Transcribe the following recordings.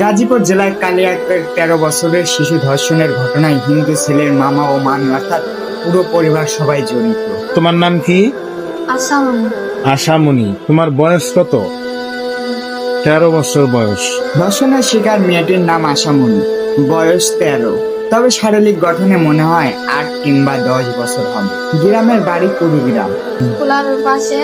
গাজীপুর জেলায় কালিয়াকের তেরো বছরের শিশু ধর্ষণের ঘটনায় হিন্দু ছেলের মামা ও মান অর্থাৎ পুরো পরিবার সবাই জড়িত। তোমার নাম কি? আসাম আশামণি। তোমার বয়স কত? তেরো বছর বয়স। ধর্ষণের শিকার মেয়েটির নাম আশামণি। বয়স তেরো। তবে শারীরিক গঠনে মনে হয় আট কিংবা দশ বছর হবে। গ্রামের বাড়ি কুড়িগ্রাম। খোলার পাশে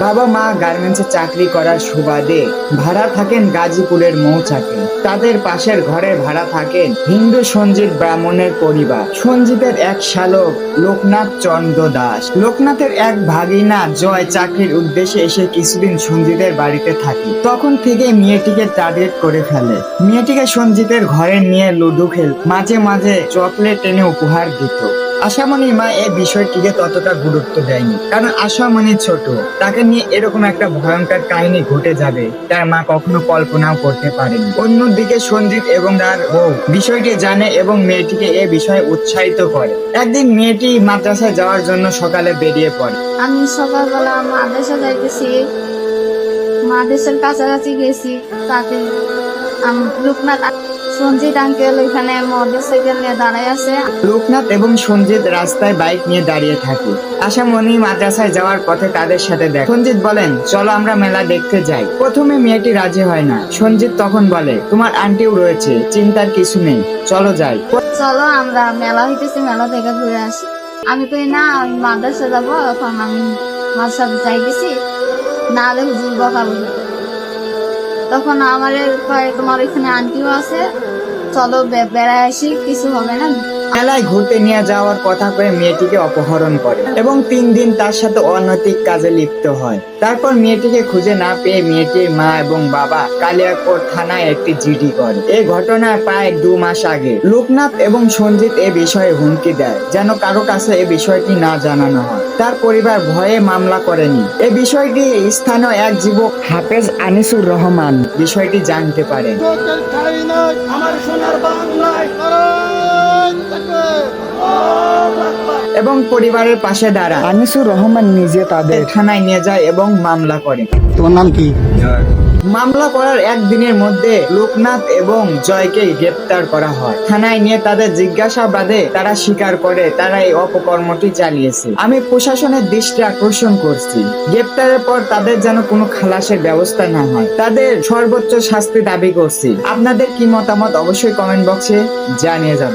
বাবা মা গার্মেন্টসে চাকরি করার সুবাদে ভাড়া থাকেন গাজীপুরের মৌচাকে। তাদের পাশের ঘরে ভাড়া থাকেন হিন্দু সঞ্জিত ব্রাহ্মণের পরিবার। সঞ্জিতের এক শালক লোকনাথ চন্দ্র দাস। লোকনাথের এক ভাগিনা জয় চাকরির উদ্দেশ্যে এসে কিছুদিন সঞ্জিতের বাড়িতে থাকে। তখন থেকে মেয়েটিকে টার্গেট করে ফেলে। মেয়েটিকে সঞ্জিতের ঘরে নিয়ে লুডু খেল মাঝে মাঝে চকলেট এনে উপহার দিত। আশামণির মা এই বিষয়টিকে ততটা গুরুত্ব দেয়নি, কারণ আশামণি ছোট। তাকে নিয়ে এরকম একটা ভয়ঙ্কর কাহিনী ঘটে যাবে, তার মা কখনো কল্পনাও করতে পারেনি। অন্যদিকে সঞ্জিত এবং তার বউ বিষয়টি জানে এবং মেয়েটিকে এ বিষয়ে উৎসাহিত করে। একদিন মেয়েটি মাদ্রাসায় যাওয়ার জন্য সকালে বেরিয়ে পড়ে। আমি সকালবেলা মাদ্রাসা যাইতেছি মাদেশের কাছাকাছি গেছি, তাতে লোকনাথ সঞ্জিত আঙ্কেল ওইখানে মোটর সাইকেল নিয়ে দাঁড়ায় আছে। লোকনাথ এবং সঞ্জিত রাস্তায় বাইক নিয়ে দাঁড়িয়ে থাকে। আশামণি মাদ্রাসায় যাওয়ার পথে তাদের সাথে দেখ। সঞ্জিত বলেন চলো আমরা মেলা দেখতে যাই। প্রথমে মেয়েটি রাজি হয় না। সঞ্জিত তখন বলে তোমার আন্টিও রয়েছে চিন্তার কিছু নেই চলো যাই। চলো আমরা মেলা হইতেছি মেলা থেকে ঘুরে আসি। আমি কই না আমি মাদ্রাসা যাব এখন আমি মাদ্রাসা যাইতেছি। না হলে হুজুর বকাবো তখন আমার তোমার ওইখানে আন্টিও আছে। চলো বেড়ায় আসি কিছু হবে না। মেলায় ঘুরতে নিয়ে যাওয়ার কথা করে মেয়েটিকে অপহরণ করে এবং তিন দিন তার সাথে অনৈতিক কাজে লিপ্ত হয়। তারপর মেয়েটিকে খুঁজে না পেয়ে মেয়েটির মা এবং বাবা কালিয়াকোট থানায় একটি জিডি করে। এই ঘটনা প্রায় দু মাস আগে। লোকনাথ এবং সঞ্জিত এ বিষয়ে হুমকি দেয়, যেন কারও কাছে এ বিষয়টি না জানানো হয়। তার পরিবার ভয়ে মামলা করেনি। এ বিষয়টি স্থানীয় এক যুবক হাফেজ আনিসুর রহমান বিষয়টি জানতে নাই, আমার সোনার বাংলায় এবং পরিবারের পাশে দাঁড়ায়। আনিসুর রহমান নিজে তাদের থানায় নিয়ে যায় এবং মামলা করে। তোমার নাম কি? মামলা করার একদিনের মধ্যে লোকনাথ এবং জয়কে গ্রেপ্তার করা হয়। থানায় নিয়ে তাদের জিজ্ঞাসাবাদে তারা স্বীকার করে তারা এই অপকর্মটি চালিয়েছে। আমি প্রশাসনের দৃষ্টি আকর্ষণ করছি। গ্রেপ্তারের পর তাদের যেন কোনো খালাসের ব্যবস্থা না হয়। তাদের সর্বোচ্চ শাস্তি দাবি করছি। আপনাদের কি মতামত অবশ্যই কমেন্ট বক্সে জানিয়ে যাবেন।